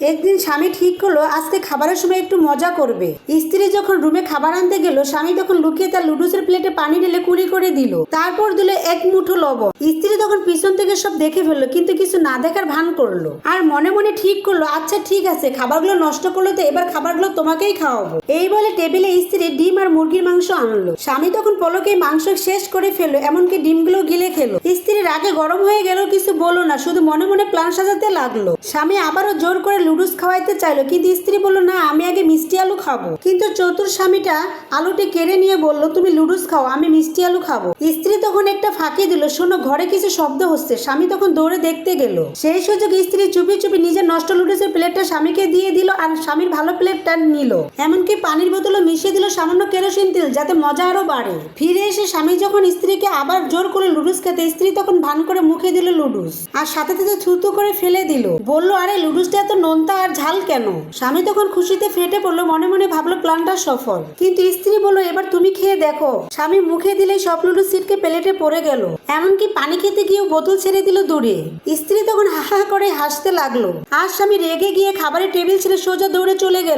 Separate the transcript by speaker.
Speaker 1: একদিন স্বামী ঠিক করল, আজকে খাবারের সময় একটু মজা করবে। স্ত্রী যখন রুমে খাবার আনতে গেল, স্বামী তখন লুকিয়ে তার লুডুসের প্লেটে পানি ঢেলে কুড়ি করে দিল। তারপর দিল এক মুঠো লবণ। স্ত্রী তখন পিছন থেকে সব দেখে ফেলল, কিন্তু কিছু না দেখার ভান করল। আর মনে মনে ঠিক করল আচ্ছা ঠিক আছে, খাবারগুলো নষ্ট করল তো এবার খাবারগুলো তোমাকেই খাওয়াবো। এই বলে টেবিলে স্ত্রী ডিম আর মুরগির মাংস আনলো। স্বামী তখন পলকে মাংস শেষ করে ফেলল, এমনকি ডিমগুলো গিলে খেলো। আগে গরম হয়ে গেল কিছু বলো না, শুধু মনে মনে প্ল্যান সাজাতে লাগল। স্বামী আবারও জোর করে লুডুস খাওয়াইতে চাইলো, কিন্তু স্ত্রী বলল, না, আমি আগে মিষ্টি আলু খাব। কিন্তু চতুর স্বামীটা আলুটি কেড়ে নিয়ে বলল, তুমি লুডুস খাও, আমি মিষ্টি আলু খাব। স্ত্রী তখন একটা ফাঁকি দিল, শোনো, ঘরে কিছু শব্দ হচ্ছে, স্বামী তখন দৌড়ে দেখতে গেল। সেই সুযোগ স্ত্রী চুপি চুপি নিজের নষ্ট লুডুসের প্লেটটা স্বামীকে দিয়ে দিল আর স্বামীর ভালো প্লেটটা নিল। এমনকি পানির বোতলও মিশিয়ে দিল সামান্য কেরোসিন তেল, যাতে মজা আরও বাড়ে। ফিরে এসে স্বামী যখন স্ত্রীকে আবার জোর করে লুডুস খেতে, স্ত্রী তখন ভান করে মুখে দিল লুডুস। আর সাথে সাথে থুতু করে ফেলে দিল। বলল, আরে, লুডুসটা এত নোনতা আর ঝাল কেন? স্বামী তখন খুশিতে ফেটে পড়ল, মনে মনে ভাবলো, প্ল্যানটা সফল। কিন্তু স্ত্রী বলল, এবার তুমি খেয়ে দেখো। স্বামী মুখে দিলে সব লুডুস সিটকে প্লেটে পড়ে গেল। এমনকি পানি খেতে গিয়েও বোতল ছেড়ে দিল দূরে। স্ত্রী তখন হা হা করে হাসতে লাগল। আর স্বামী রেগে গিয়ে খাবারের টেবিল ছেড়ে সোজা দৌড়ে চলে গেল।